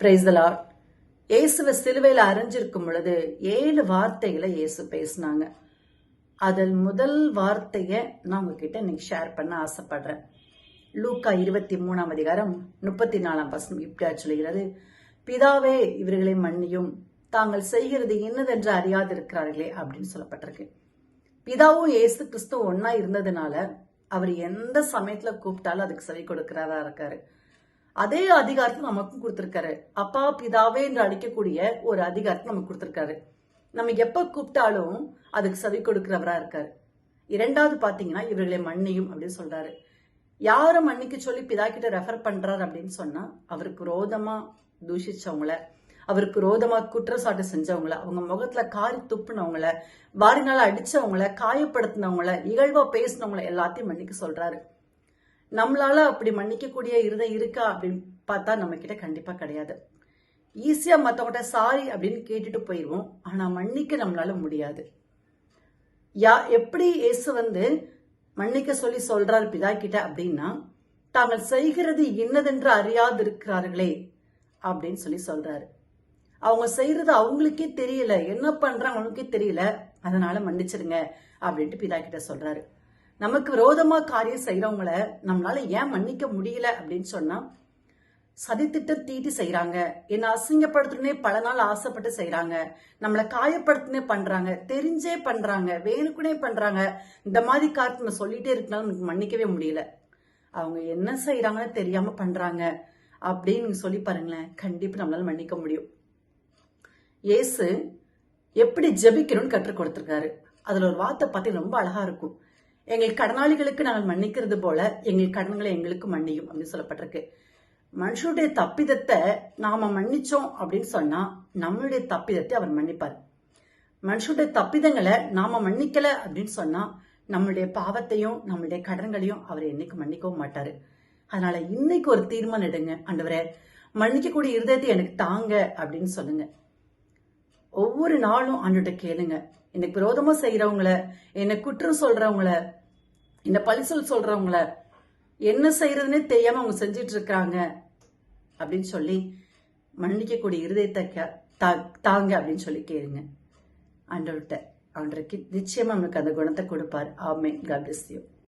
பிரைஸ்தலா இயேசுவை சிலுவையில் அரைஞ்சிருக்கும் பொழுது ஏழு வார்த்தைகளை இயேசு பேசினாங்க. அதில் முதல் வார்த்தையை நான் உங்ககிட்ட இன்னைக்கு ஷேர் பண்ண ஆசைப்படுறேன். லூக்கா இருபத்தி மூணாம் அதிகாரம் முப்பத்தி நாலாம் வசனம் இப்படியா சொல்கிறது பிதாவே இவர்களை மன்னியும். தாங்கள் செய்கிறது என்னதென்று அறியாதிருக்கிறார்களே அப்படின்னு சொல்லப்பட்டிருக்கு. பிதாவும் ஏசு கிறிஸ்துவும் ஒன்னா இருந்ததுனால அவர் எந்த சமயத்துல கூப்பிட்டாலும் அதுக்கு செவி கொடுக்கிறதா இருக்காரு. அதே அதிகாரத்தை நமக்கும் கொடுத்திருக்காரு. அப்பா பிதாவே என்று அழைக்கக்கூடிய ஒரு அதிகாரத்தை நமக்கு கொடுத்திருக்காரு. நம்ம எப்ப கூப்பிட்டாலும் அதுக்கு செவி கொடுக்கிறவரா இருக்காரு. இரண்டாவது பாத்தீங்கன்னா இவர்களை மன்னியும் அப்படின்னு சொல்றாரு. யாரை மன்னிக்க சொல்லி பிதா கிட்ட ரெஃபர் பண்றாரு அப்படின்னு சொன்னா அவருக்கு ரோதமா தூஷிச்சவங்கள அவருக்கு ரோதமா குற்றச்சாட்டு செஞ்சவங்கள அவங்க முகத்துல காரி துப்புனவங்கள வாரினால அடிச்சவங்கள காயப்படுத்தினவங்கள இகழ்வா பேசினவங்கள எல்லாத்தையும் மன்னிக்க சொல்றாரு. நம்மளால அப்படி மன்னிக்கக்கூடிய இருதம் இருக்கா அப்படின்னு பார்த்தா நம்ம கிட்ட கண்டிப்பா கிடையாது. ஈஸியா மற்றவங்கிட்ட சாரி அப்படின்னு கேட்டுட்டு போயிடுவோம் ஆனா மன்னிக்க நம்மளால முடியாது. யா எப்படி இயேசு வந்து மன்னிக்க சொல்லி சொல்றாரு பிதா கிட்ட அப்படின்னா தாங்கள் செய்கிறது என்னதென்று அறியாதிருக்கிறார்களே அப்படின்னு சொல்லி சொல்றாரு. அவங்க செய்யறது அவங்களுக்கே தெரியல. என்ன பண்றாங்க அவங்களுக்கே தெரியல. அதனால மன்னிச்சிருங்க அப்படின்ட்டு பிதா கிட்ட சொல்றாரு. நமக்கு விரோதமா காரியம் செய்யறவங்கள நம்மளால ஏன் மன்னிக்க முடியல அப்படின்னு சொன்னா சதித்திட்டம் தீட்டி செய்யறாங்க என்ன அசிங்கப்படுத்தணுன்னே பல நாள் ஆசைப்பட்டு செய்யறாங்க நம்மளை காயப்படுத்தினே பண்றாங்க. தெரிஞ்சே பண்றாங்க. வேணுக்குனே பண்றாங்க. இந்த மாதிரி காரியத்தை நம்ம சொல்லிட்டே இருக்கனால நமக்கு மன்னிக்கவே முடியல. அவங்க என்ன செய்யறாங்கன்னு தெரியாம பண்றாங்க. அப்படின்னு நீங்க சொல்லி பாருங்களேன். கண்டிப்பா நம்மளால மன்னிக்க முடியும். இயேசு எப்படி ஜெபிக்கணும்னு கற்றுக் கொடுத்துருக்காரு. அதுல ஒரு வார்த்தை பார்த்தீங்கன்னா ரொம்ப அழகா இருக்கும். எங்கள் கடனாளிகளுக்கு நாங்கள் மன்னிக்கிறது போல எங்கள் கடன்களை எங்களுக்கு மன்னியும் அப்படின்னு சொல்லப்பட்டிருக்கு. மனுஷனுடைய தப்பிதத்தை நாம மன்னிச்சோம் அப்படின்னு சொன்னா நம்மளுடைய தப்பிதத்தை அவர் மன்னிப்பார். மனுஷனுடைய தப்பிதங்களை நாம மன்னிக்கல அப்படின்னு சொன்னா நம்மளுடைய பாவத்தையும் நம்மளுடைய கடன்களையும் அவர் என்னைக்கு மன்னிக்கவும் மாட்டாரு. அதனால இன்னைக்கு ஒரு தீர்மானம் எடுங்க ஆண்டவரே. மன்னிக்கக்கூடிய இருதயத்தை எனக்கு தாங்க அப்படின்னு சொல்லுங்க. ஒவ்வொரு நாளும் ஆண்டுகிட்ட கேளுங்க. எனக்கு விரோதமா செய்யறவங்கள என்னை குற்றம் சொல்றவங்கள இந்த பழி சொல்றவங்கள என்ன செய்யறதுன்னே தெரியாம அவங்க செஞ்சிட்டு இருக்காங்க அப்படின்னு சொல்லி மன்னிக்கக்கூடிய இருதயத்தை தாங்க அப்படின்னு சொல்லி கேளுங்க. ஆண்டவர்கிட்ட ஆண்டருக்கு நிச்சயமா அவனுக்கு அந்த குணத்தை கொடுப்பார். ஆமே காட் பிளஸ் யூ